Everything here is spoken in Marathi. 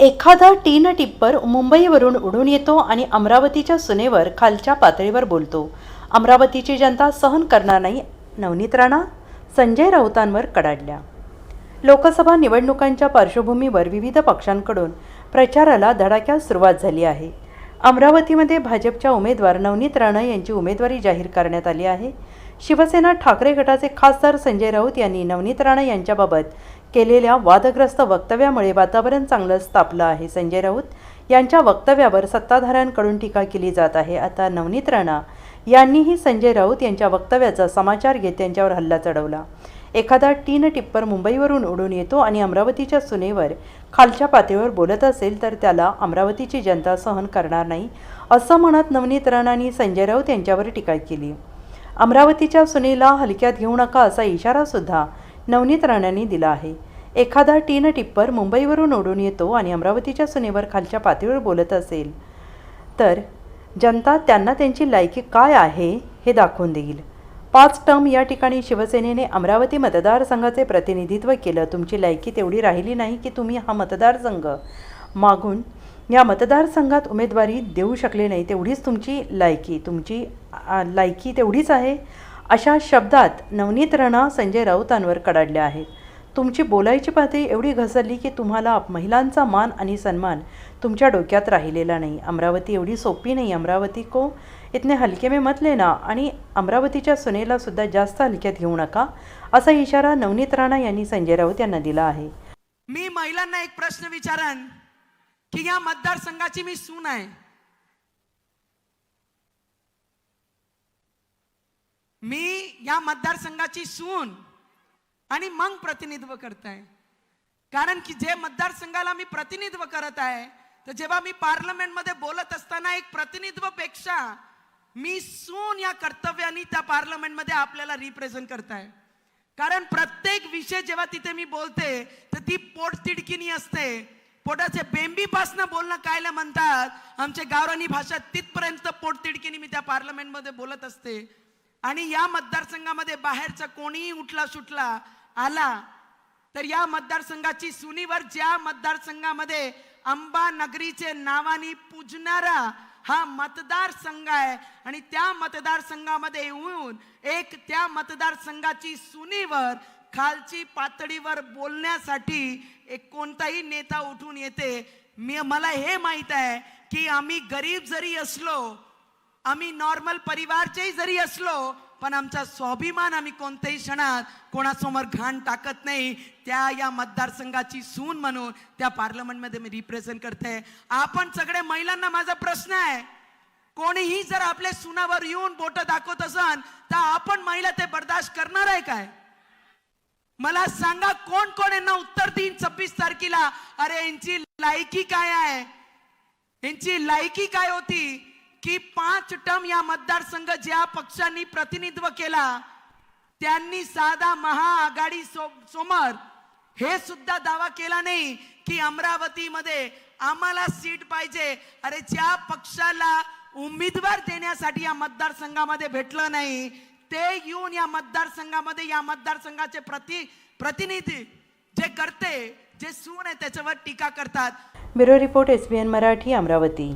एखादा टीन टिप्पर मुंबईवरून उडून येतो आणि अमरावतीच्या सुनेवर खालच्या पातळीवर बोलतो. अमरावतीची जनता सहन करणार नाही नवनीत राणा संजय राऊतांवर कडाडल्या. लोकसभा निवडणुकांच्या पार्श्वभूमीवर विविध पक्षांकडून प्रचाराला धडाक्यात सुरुवात झाली आहे. अमरावतीमध्ये भाजपच्या उमेदवार नवनीत राणा यांची उमेदवारी जाहीर करण्यात आली आहे. शिवसेना ठाकरे गटाचे खासदार संजय राऊत यांनी नवनीत राणा यांच्याबाबत केलेल्या वादग्रस्त वक्तव्यामुळे वातावरण चांगलंच तापलं आहे. संजय राऊत यांच्या वक्तव्यावर सत्ताधाऱ्यांकडून टीका केली जात आहे. आता नवनीत राणा यांनीही संजय राऊत यांच्या वक्तव्याचा समाचार घेत त्यांच्यावर हल्ला चढवला. एखादा टीन टिप्पर मुंबईवरून उडून येतो आणि अमरावतीच्या सुनेवर खालच्या पातळीवर बोलत असेल तर त्याला अमरावतीची जनता सहन करणार नाही असं म्हणत नवनीत राणांनी संजय राऊत यांच्यावर टीका केली. अमरावतीच्या सुनेला हलक्यात घेऊ नका असा इशारासुद्धा नवनीत राणांनी दिला आहे. एखादा टीन टिप्पर मुंबईवरून ओढून येतो आणि अमरावतीच्या सुनेवर खालच्या पातळीवर बोलत असेल तर जनता त्यांना त्यांची लायकी काय आहे हे दाखवून देईल. पाच टर्म या ठिकाणी शिवसेनेने अमरावती मतदारसंघाचे प्रतिनिधित्व केलं. तुमची लायकी तेवढी राहिली नाही की तुम्ही हा मतदारसंघ मागून या मतदारसंघात उमेदवारी देऊ शकले नाही. तेवढीच तुमची लायकी तुमची लायकी तेवढीच आहे. अशा शब्दात नवनीत राणा संजय राऊतांवर कडाडल्या आहेत. तुमची बोलायची पातळी एवढी घसरली की तुम्हाला महिलांचा मान आणि सन्मान तुमच्या डोक्यात राहिलेला नाही. अमरावती एवढी सोपी नाही. अमरावती को? इतने हलके में मत लेना आणि अमरावतीच्या सुनेला सुद्धा जास्त हलक्यात घेऊ नका असा इशारा नवनीत राणा यांनी संजय राऊत यांना दिला आहे. मी महिलांना एक प्रश्न विचारन की या मतदारसंघाची मी सून आहे. मी या मतदारसंघाची सून आणि मग प्रतिनिधित्व करत आहे कारण की जे मतदारसंघाला मी प्रतिनिधित्व करत आहे तर जेव्हा मी पार्लमेंटमध्ये बोलत असताना एक प्रतिनिधित्वपेक्षा मी सून या कर्तव्याने त्या पार्लमेंटमध्ये आपल्याला रिप्रेझेंट करताय. कारण प्रत्येक विषय जेव्हा तिथे मी बोलते तर ती पोटतिडकीनी असते. पोटाचे बेंबीपासनं बोलणं कायला म्हणतात? आमच्या गावरानी भाषा तिथपर्यंत पोटतिडकीनी मी त्या पार्लमेंटमध्ये बोलत असते. आणि या मतदारसंघामध्ये बाहेरचा कोणीही उठला सुटला आला तर या मतदारसंघाची सुनीवर ज्या मतदारसंघामध्ये अंबा नगरीचे नावानी पूजणारा हा मतदारसंघ आहे आणि त्या मतदारसंघामध्ये येऊन एक त्या मतदारसंघाची सुनीवर खालची पातळीवर बोलण्यासाठी एक कोणताही नेता उठून येते. मी मला हे माहीत आहे की आम्ही गरीब जरी असलो आम्ही नॉर्मल परिवारचेही जरी असलो पण आमचा स्वाभिमान आम्ही कोणत्याही क्षणात कोणासमोर घाण टाकत नाही. त्या या मतदारसंघाची सून म्हणून त्या पार्लमेंटमध्ये मी रिप्रेझेंट करते. आपण सगळे महिलांना माझा प्रश्न आहे. कोणीही जर आपल्या सुनावर येऊन बोट दाखवत असन तर आपण महिला ते बर्दाश्त करणार आहे काय? मला सांगा कोण कोण यांना उत्तर देईन छब्बीस तारखेला? अरे यांची लायकी काय आहे? यांची लायकी काय होती? की पाच टर्म या मतदारसंघ ज्या पक्षांनी प्रतिनिधित्व केला त्यांनी साधा महाआघाडी सो- समोर हे सुद्धा दावा केला नाही की अमरावतीमध्ये आम्हाला सीट पाहिजे. अरे ज्या पक्षाला उमेदवार देण्यासाठी या मतदारसंघामध्ये भेटलं नाही ते येऊन या मतदारसंघामध्ये या मतदारसंघाचे प्रति प्रतिनिधी जे करते जे सून आहे त्याच्यावर टीका करतात. Bureau report S N Marathi Amravati.